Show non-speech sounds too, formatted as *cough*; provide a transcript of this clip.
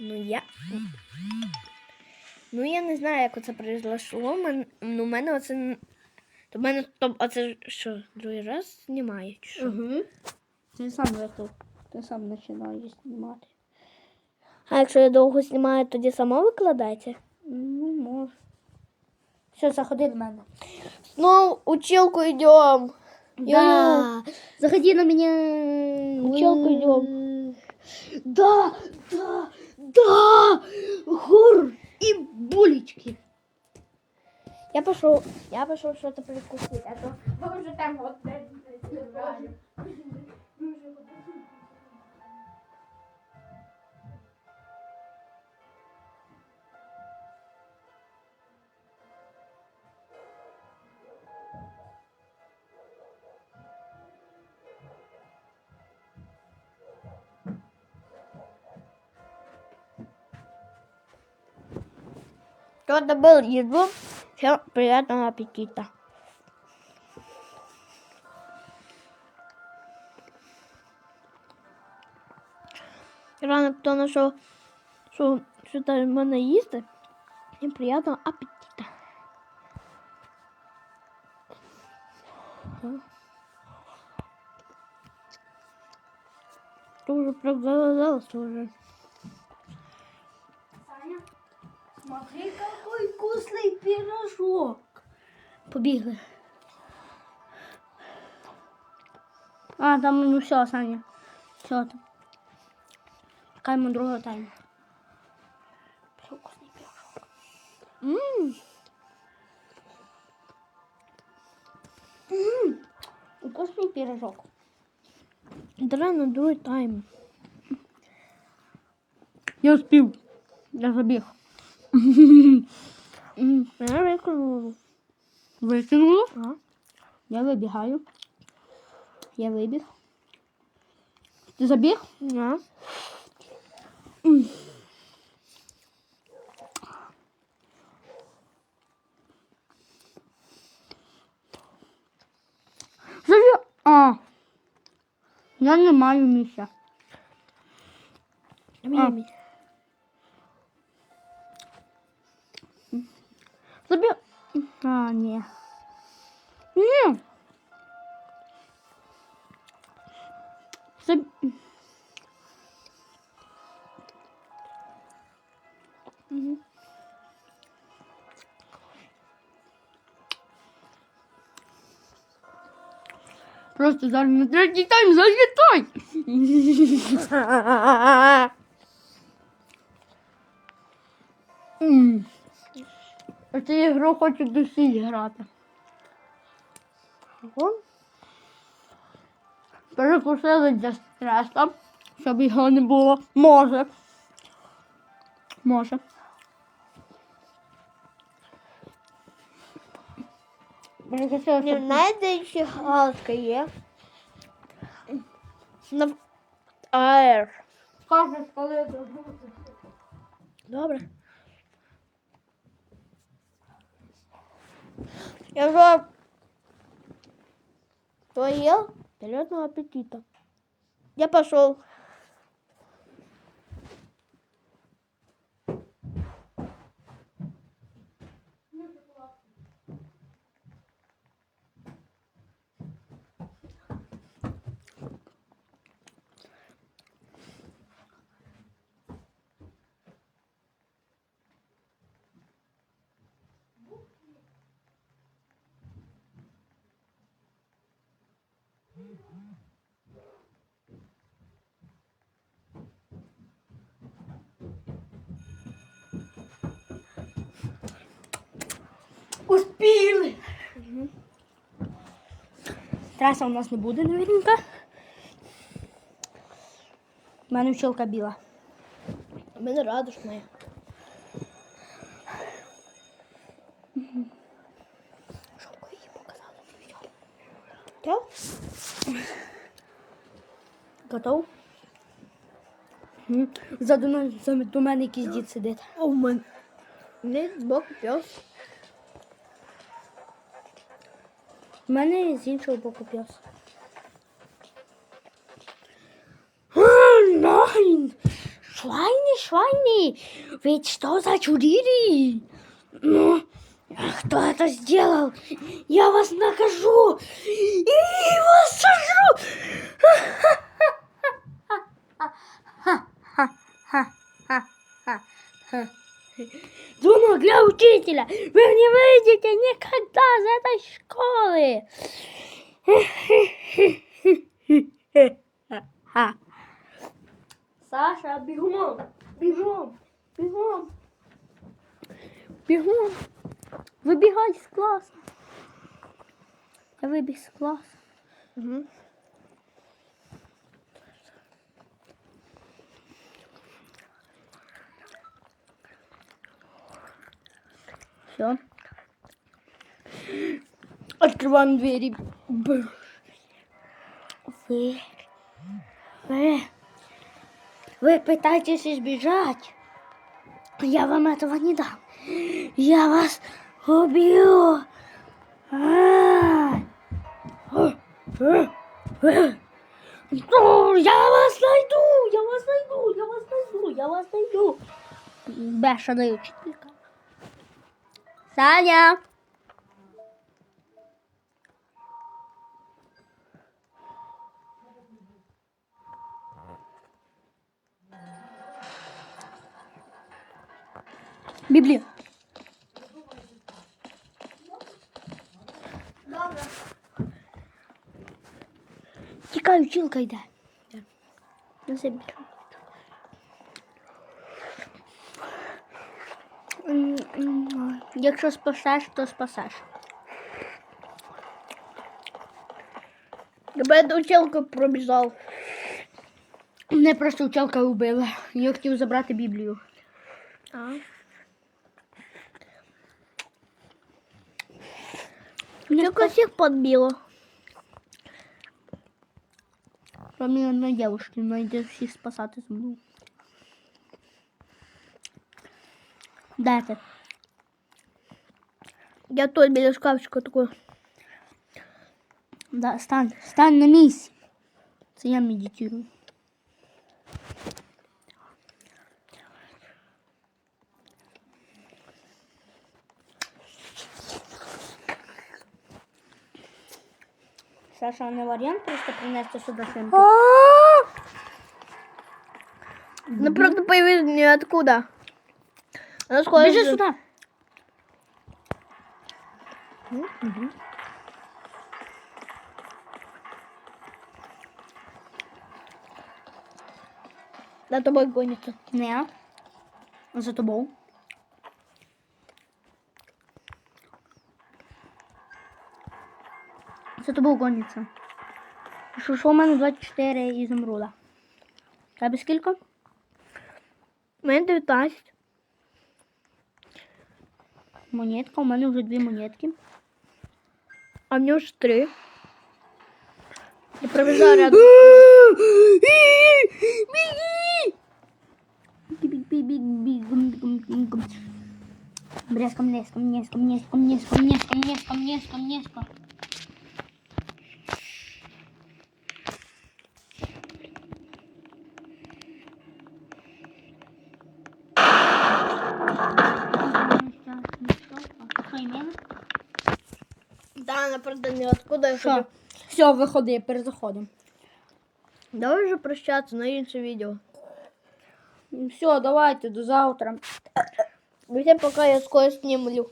Ну я. Ну я не знаю, як оце произошло. Мен... Ну, мене оце. То в мене то, оце що, другий раз знімає, чи що? Угу. Ти сам вийшов. Ти сам починаєш знімати. А якщо я довго знімаю, тоді само викладається? Ну, може. Все, заходи до мене. Ну, училку йдемо. Да. Заходи на меня. Училку идем. Да, да, да. Гор и булечки. Я пошел, я пошел что-то прикусить, а то мы уже там от. Кто добыл еду, всем приятного аппетита. Рано хто знайшов, що, що там в мене їсти, всім приятного аппетита. Ты уже проголодался уже. Смотри, какой вкусный пирожок. Побігли. А, там ну все, Саня. Все там. Чекаємо другого тайму. Все вкусний пирожок. Ммм, М, Вкусний пирожок. да на другий тайм. Я успів. Я забіг. Я виконала. Викинула. А? Я вибігаю. Я вибіг. Ти забіг? Да. Забіг. А. Я не маю місця. А. Забіг. А, ні. Ні. Заб... Просто зараз на третій тайм залітай. *laughs* М. А цю ігру хочуть досі грати. Перекусили для стресу, щоб його не було. Може. Може. Перекусили, Не щоб... знаєте, ще галочка є? На аер. Скажеш, коли Добре. Я вже поел. Приятного аппетита. Я пошел. Успіли! Траса у нас не буде, наверняка. У мене пчелка біла. У мене радужная. Жалко її відео. Готов? Мгм. Ззаду до мене якийсь дід сидить. А у мене. Не збоку пес. У мене з іншого боку пес. Найн! Швайни, швайни, ведь что зачудили? Ну, кто это сделал? Я вас накажу и вас сожру. *laughs* *laughs* Звонок для учителя. Вы не выйдете никогда из этой школы. Саша, бегом, бегом, бегом, бегом. Выбегай из класса. Я выбег из класса. Угу. Все. Открываем двери. Б. Вы, вы, вы пытаетесь избежать. Я вам этого не дам. Я вас убью. А. А. А. А. Ну, Я вас найду, я вас найду, я вас найду, я вас найду. Бешеная учителька. Саня. Біблія. Тікай, училка йде. Неси Біблію. М, Якщо спасеш, то спасеш. Тебе до училки пробіжав. Мене просто училка вбила. Я хотів забрати Біблію. А. Тільки всіх подбило. Кроме одної девушки, вона йде всіх спасати мною. Де ти? Я тут біля шкафчика такой. Да, стань, стань на місці. Це я медитирую. Саша, а не варіант просто принести сюди шинку? Ну, правда, появилась ниоткуда. Она сходит. Біжи За тобой гонится. Не. За тобою. За тобою гониться. Що, що у мене 24 ізумруда? Тебе скільки? У мене 19. Монетка, у мене вже дві монетки. А в нього ж 3. Я пробежала рядом. Брезко, млеско, мнеско, мнеско, мнеско, мнеско, мнеско, мнеско, правда ниоткуда. Я Що? хочу- Все, виходи, перезаходимо. Давай вже прощатися на інше відео. Все, давайте, до завтра. Бо пока я скоро снімлю.